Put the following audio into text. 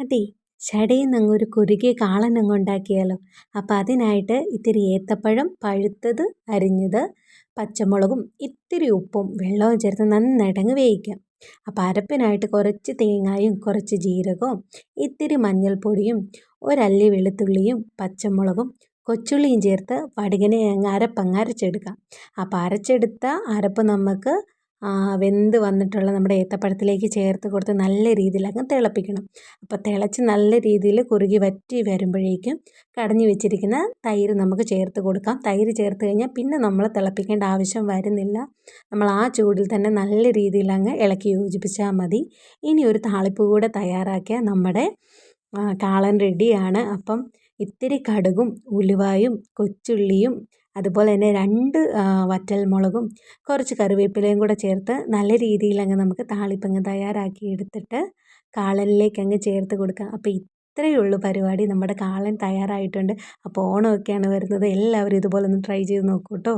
അതെ ചടയിൽ നിന്ന് ഒരു കുറുകിയ കാളൻ അങ്ങ് ഉണ്ടാക്കിയാലോ അപ്പോൾ അതിനായിട്ട് ഇത്തിരി ഏത്തപ്പഴം പഴുത്തത് അരിഞ്ഞത് പച്ചമുളകും ഇത്തിരി ഉപ്പും വെള്ളവും ചേർത്ത് നന്നായിട്ട് അങ്ങ് വേവിക്കാം. അപ്പോൾ അരപ്പിനായിട്ട് കുറച്ച് തേങ്ങായും കുറച്ച് ജീരകവും ഇത്തിരി മഞ്ഞൾപ്പൊടിയും ഒരല്ലി വെളുത്തുള്ളിയും പച്ചമുളകും കൊച്ചുള്ളിയും ചേർത്ത് വടുകനെ അങ്ങ് അരപ്പങ്ങ് അരച്ചെടുക്കാം. അപ്പോൾ അരച്ചെടുത്ത അരപ്പ് നമുക്ക് വെന്ത് വന്നിട്ടുള്ള നമ്മുടെ ഏത്തപ്പഴത്തിലേക്ക് ചേർത്ത് കൊടുത്ത് നല്ല രീതിയിൽ അങ്ങ് തിളപ്പിക്കണം. അപ്പോൾ തിളച്ച് നല്ല രീതിയിൽ കുറുകി വറ്റി വരുമ്പോഴേക്കും കടഞ്ഞു വെച്ചിരിക്കുന്ന തൈര് നമുക്ക് ചേർത്ത് കൊടുക്കാം. തൈര് ചേർത്ത് കഴിഞ്ഞാൽ പിന്നെ നമ്മൾ തിളപ്പിക്കേണ്ട ആവശ്യം വരുന്നില്ല. നമ്മൾ ആ ചൂടിൽ തന്നെ നല്ല രീതിയിൽ അങ്ങ് ഇളക്കി യോജിപ്പിച്ചാൽ മതി. ഇനി ഒരു താളിപ്പ് കൂടെ തയ്യാറാക്കിയ നമ്മുടെ കാളൻ റെഡിയാണ്. അപ്പം ഇത്തിരി കടുകും ഉലുവായും കൊച്ചുള്ളിയും അതുപോലെ തന്നെ രണ്ട് വറ്റൽ മുളകും കുറച്ച് കറിവേപ്പിലയും കൂടെ ചേർത്ത് നല്ല രീതിയിൽ അങ്ങ് നമുക്ക് താളിപ്പങ്ങ് തയ്യാറാക്കി എടുത്തിട്ട് കാളനിലേക്ക് അങ്ങ് ചേർത്ത് കൊടുക്കുക അപ്പോൾ ഇത്രയേ ഉള്ളൂ പരിപാടി. നമ്മുടെ കാളൻ തയ്യാറായിട്ടുണ്ട്. അപ്പോൾ ഓണമൊക്കെയാണ് വരുന്നത്. എല്ലാവരും ഇതുപോലെ ഒന്ന് ട്രൈ ചെയ്ത് നോക്കൂ കേട്ടോ.